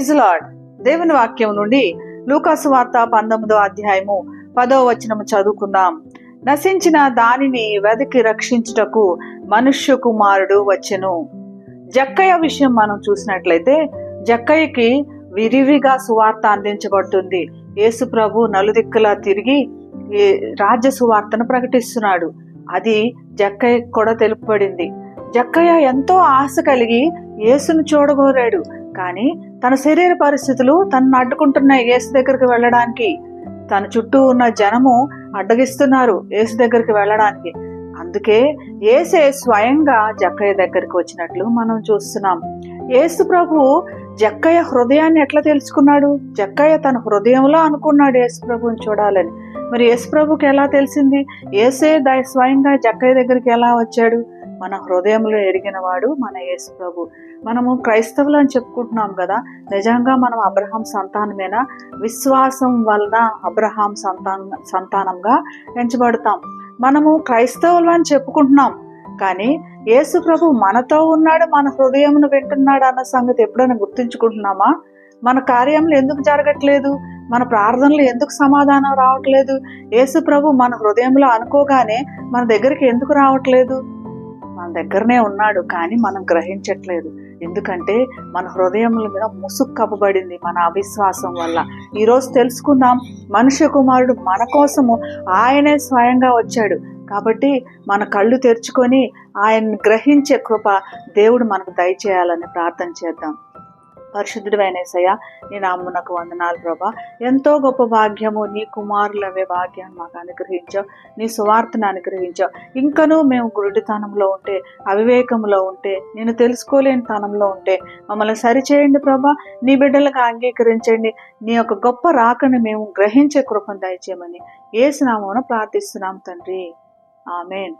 Praise lord. దేవుని వాక్యం నుండి లూకాసు వార్త పంతొమ్మిదో అధ్యాయము పదో వచనము చదువుకుందాం. నశించిన దానిని వెదకి రక్షించుటకు మనుష్య కుమారుడు వచ్చెను. జక్కయ్య విషయం మనం చూసినట్లయితే జక్కయ్యకి విరివిగా సువార్త అందించబడుతుంది. యేసు ప్రభు నలుదిక్కులా తిరిగి రాజ్య సువార్తను ప్రకటిస్తున్నాడు. అది జక్కయ్య కూడా తెలుపబడింది. జక్కయ్య ఎంతో ఆశ కలిగి యేసును చూడగోరాడు. కానీ తన శరీర పరిస్థితులు తనను అడ్డుకుంటున్న యేసు దగ్గరికి వెళ్ళడానికి తన చుట్టూ ఉన్న జనము అడ్డగిస్తున్నారు యేసు దగ్గరికి వెళ్ళడానికి. అందుకే ఏసే స్వయంగా జక్కయ్య దగ్గరికి వచ్చినట్లు మనం చూస్తున్నాం. యేసు ప్రభు జక్కయ్య హృదయాన్ని ఎట్లా తెలుసుకున్నాడు? జక్కయ్య తన హృదయంలో అనుకున్నాడు యేసు ప్రభుని చూడాలని. మరి యేసు ప్రభుకి ఎలా తెలిసింది? ఏసే ద స్వయంగా జక్కయ్య దగ్గరికి ఎలా వచ్చాడు? మన హృదయంలో ఎరిగిన వాడు మన యేసు ప్రభు. మనము క్రైస్తవులు అని చెప్పుకుంటున్నాం కదా నిజంగా మనం అబ్రహాం సంతానమేనా? విశ్వాసం వలన అబ్రహాం సంతాన సంతానంగా ఎంచబడతాం. మనము క్రైస్తవులు అని చెప్పుకుంటున్నాం కానీ యేసు ప్రభు మనతో ఉన్నాడు మన హృదయమును వింటున్నాడు అన్న సంగతి ఎప్పుడైనా గుర్తుంచుకుంటున్నామా? మన కార్యములు ఎందుకు జరగట్లేదు? మన ప్రార్థనలు ఎందుకు సమాధానం రావట్లేదు? యేసు ప్రభు మన హృదయంలో అనుకోగానే మన దగ్గరికి ఎందుకు రావట్లేదు? మన దగ్గరనే ఉన్నాడు కానీ మనం గ్రహించట్లేదు. ఎందుకంటే మన హృదయముల మీద ముసుగు కప్పబడింది మన అవిశ్వాసం వల్ల. ఈరోజు తెలుసుకుందాం మనుష్య కుమారుడు మన కోసము ఆయనే స్వయంగా వచ్చాడు. కాబట్టి మన కళ్ళు తెరుచుకొని ఆయన్ని గ్రహించే కృప దేవుడు మనకు దయచేయాలని ప్రార్థన చేద్దాం. పరిశుద్ధుడైన ఏసయ్య నీ నామ్మునకు వందనాలు ప్రభా. ఎంతో గొప్ప భాగ్యము నీ కుమారులవే భాగ్యాన్ని మాకు అనుగ్రహించావు. నీ సువార్తను అనుగ్రహించావు. ఇంకనూ మేము గురుడితనంలో ఉంటే అవివేకంలో ఉంటే నేను తెలుసుకోలేని తనంలో ఉంటే మమ్మల్ని సరిచేయండి ప్రభా. నీ బిడ్డలకు అంగీకరించండి. నీ యొక్క గొప్ప రాకను మేము గ్రహించే కృపను దయచేయమని ఏసునామమున ప్రార్థిస్తున్నాం తండ్రి. ఆమెన్.